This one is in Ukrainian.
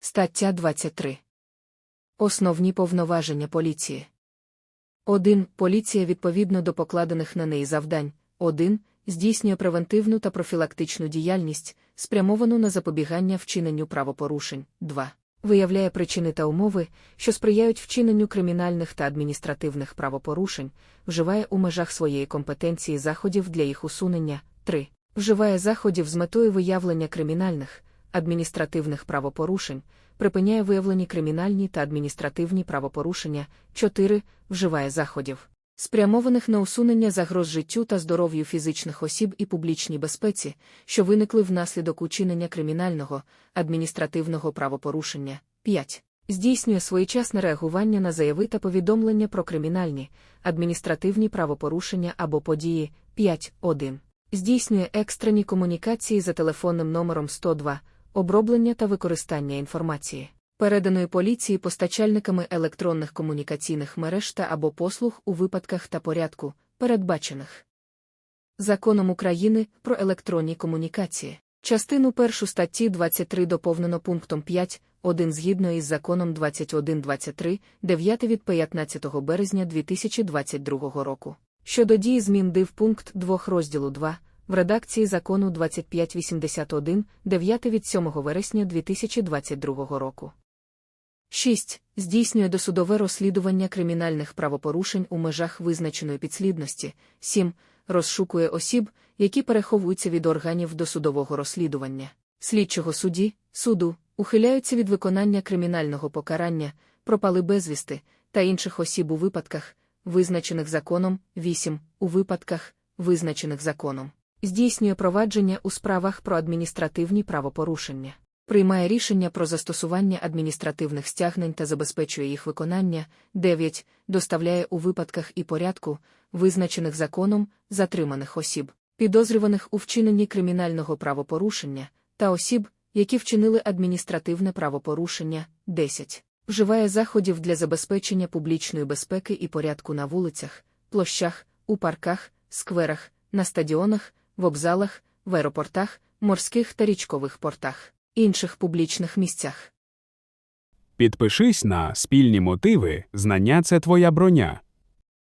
Стаття 23. Основні повноваження поліції. 1. Поліція відповідно до покладених на неї завдань. 1. Здійснює превентивну та профілактичну діяльність, спрямовану на запобігання вчиненню правопорушень. 2. Виявляє причини та умови, що сприяють вчиненню кримінальних та адміністративних правопорушень, вживає у межах своєї компетенції заходів для їх усунення. 3. Вживає заходів з метою виявлення кримінальних, адміністративних правопорушень, припиняє виявлені кримінальні та адміністративні правопорушення. 4. Вживає заходів, спрямованих на усунення загроз життю та здоров'ю фізичних осіб і публічній безпеці, що виникли внаслідок учинення кримінального, адміністративного правопорушення. 5. Здійснює своєчасне реагування на заяви та повідомлення про кримінальні, адміністративні правопорушення або події. 5.1. Здійснює екстрені комунікації за телефонним номером 102, оброблення та використання інформації, переданої поліції постачальниками електронних комунікаційних мереж та або послуг у випадках та порядку, передбачених Законом України про електронні комунікації. Частину першу статті 23 доповнено пунктом 5, 1 згідно із законом 2123, 9 від 15 березня 2022 року. Щодо дії змін див пункт 2 розділу 2, в редакції закону 2581, 9 від 7 вересня 2022 року. 6. Здійснює досудове розслідування кримінальних правопорушень у межах визначеної підслідності. 7. Розшукує осіб, які переховуються від органів досудового розслідування, слідчого судді, суду, ухиляються від виконання кримінального покарання, пропали безвісти та інших осіб у випадках, визначених законом. 8. У випадках, визначених законом. Здійснює провадження у справах про адміністративні правопорушення приймає рішення про застосування адміністративних стягнень та забезпечує їх виконання, 9. доставляє у випадках і порядку, визначених законом, затриманих осіб, підозрюваних у вчиненні кримінального правопорушення, та осіб, які вчинили адміністративне правопорушення, 10. Вживає заходів для забезпечення публічної безпеки і порядку на вулицях, площах, у парках, скверах, на стадіонах, вокзалах, в аеропортах, морських та річкових портах інших публічних місцях. Підпишись на спільні мотиви, знання це твоя броня.